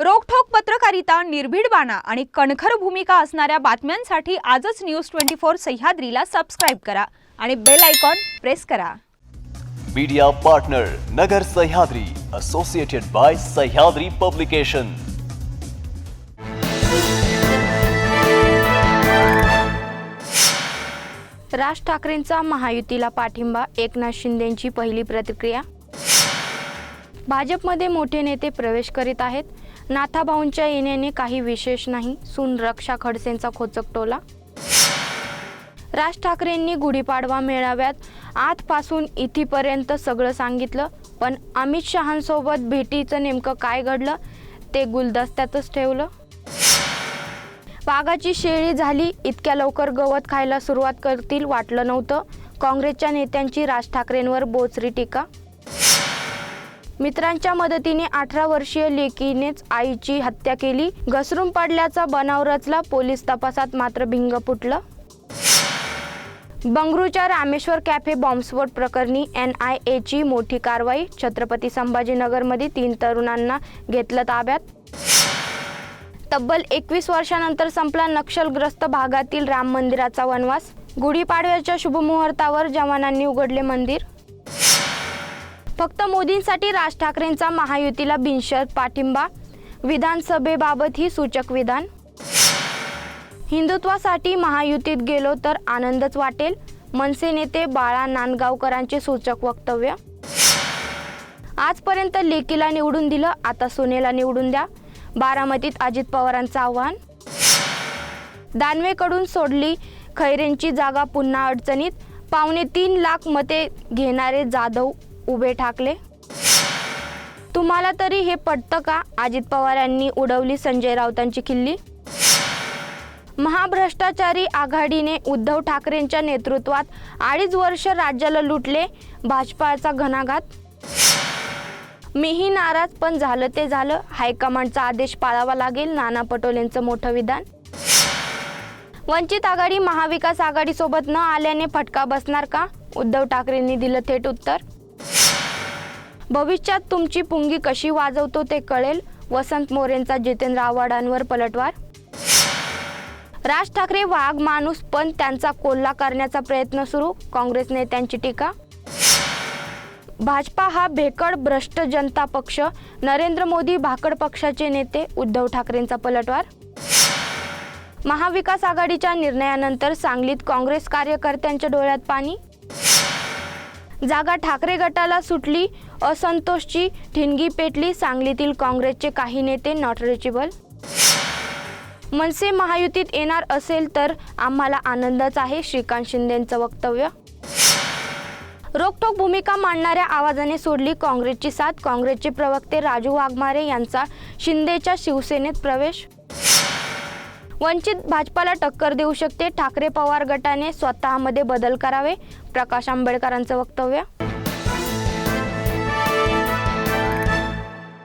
रोखठोक पत्रकारिता निर्भीड बाणा आणि कणखर भूमिका असणाऱ्या बातम्यांसाठी आजच न्यूज ट्वेंटी फोर सह्याद्रीला सबस्क्राईब करा आणि बेल आयकॉन प्रेस करा. Media partner Nagar Sahyadri associated by Sahyadri publication Raj ठाकरेंचा महायुतीला पाठिंबा एकनाथ शिंदेंची पहिली प्रतिक्रिया. भाजपमध्ये मोठे नेते प्रवेश करीत आहेत. नाथाभाऊंच्या येण्याने काही विशेष नाही. सून रक्षा खडसेंचा खोचक टोला. राज ठाकरेंनी गुढीपाडवा मेळाव्यात आजपासून इथीपर्यंत सगळं सांगितलं. पण अमित शहांसोबत भेटीचं नेमकं काय घडलं ते गुलदस्त्यातच ठेवलं. वाघाची शेळी झाली इतक्या लवकर गवत खायला सुरुवात करतील वाटलं नव्हतं. काँग्रेसच्या नेत्यांची राज ठाकरेंवर बोचरी टीका. मित्रांच्या मदतीने अठरा वर्षीय लेकीनेच आईची हत्या केली. घसरून पडल्याचा बनाव रचला. पोलीस तपासात मात्र भिंग फुटलं. बंगळूरच्या रामेश्वर कॅफे बॉम्बस्फोट प्रकरणी एन आय एची मोठी कारवाई. छत्रपती संभाजीनगरमध्ये तीन तरुणांना घेतलं ताब्यात. तब्बल एकवीस वर्षानंतर संपला नक्षलग्रस्त भागातील राम मंदिराचा वनवास. गुढीपाडव्याच्या शुभमुहूर्तावर जवानांनी उघडले मंदिर. फक्त मोदींसाठी राज ठाकरेंचा महायुतीला बिनशर्त पाठिंबा. विधानसभेबाबत ही सूचक विधान. हिंदुत्वासाठी महायुतीत गेलो तर आनंदच वाटेल मनसे नेते बाळा नांदगावकरांचे सूचक वक्तव्य. आजपर्यंत लेकीला निवडून दिलं आता सुनेला निवडून द्या बारामतीत अजित पवारांचं आव्हान. दानवेकडून सोडली खैरेंची जागा पुन्हा अडचणीत पावणे तीन लाख मते घेणारे जाधव. उभे ठाकले? तुम्हाला तरी हे पटतं का अजित पवार यांनी उडवली संजय राऊतांची खिल्ली? महाभ्रष्टाचारी आघाडीने उद्धव ठाकरेंच्या नेतृत्वात अडीच वर्ष राज्याला लुटले भाजपाचा घणाघात? मीही नाराज पण झालं ते झालं. हायकमांडचा आदेश पाळावा लागेल नाना पटोलेंचं मोठं विधान. वंचित आघाडी महाविकास आघाडीसोबत न आल्याने फटका बसणार का? उद्धव ठाकरेंनी दिलं थेट उत्तर. भविष्यात तुमची पुंगी कशी वाजवतो ते कळेल. वसंत मोरेंचा जितेंद्र आव्हाडांवर पलटवार. राज ठाकरे वाघ माणूस पण त्यांचा कोल्हा करण्याचा प्रयत्न सुरू. काँग्रेस नेत्यांची टीका. भाजपा हा भेकड भ्रष्ट जनता पक्ष. नरेंद्र मोदी भाकड पक्षाचे नेते उद्धव ठाकरेंचा पलटवार. महाविकास आघाडीच्या निर्णयानंतर सांगलीत काँग्रेस कार्यकर्त्यांच्या डोळ्यात पाणी. जागा ठाकरे गटाला सुटली. असंतोषची ठिणगी पेटली. सांगलीतील काँग्रेसचे काही नेते नॉट रिचेबल मनसे महायुतीत येणार असेल तर आम्हाला आनंदच आहे श्रीकांत शिंदेंचं वक्तव्य. रोखठोक भूमिका मांडणाऱ्या आवाजाने सोडली काँग्रेसची साथ. काँग्रेसचे प्रवक्ते राजू वाघमारे यांचा शिंदेच्या शिवसेनेत प्रवेश. वंचित भाजपाला टक्कर देऊ शकते. ठाकरे पवार गटाने स्वतःमध्ये बदल करावे. प्रकाश आंबेडकरांचं वक्तव्य.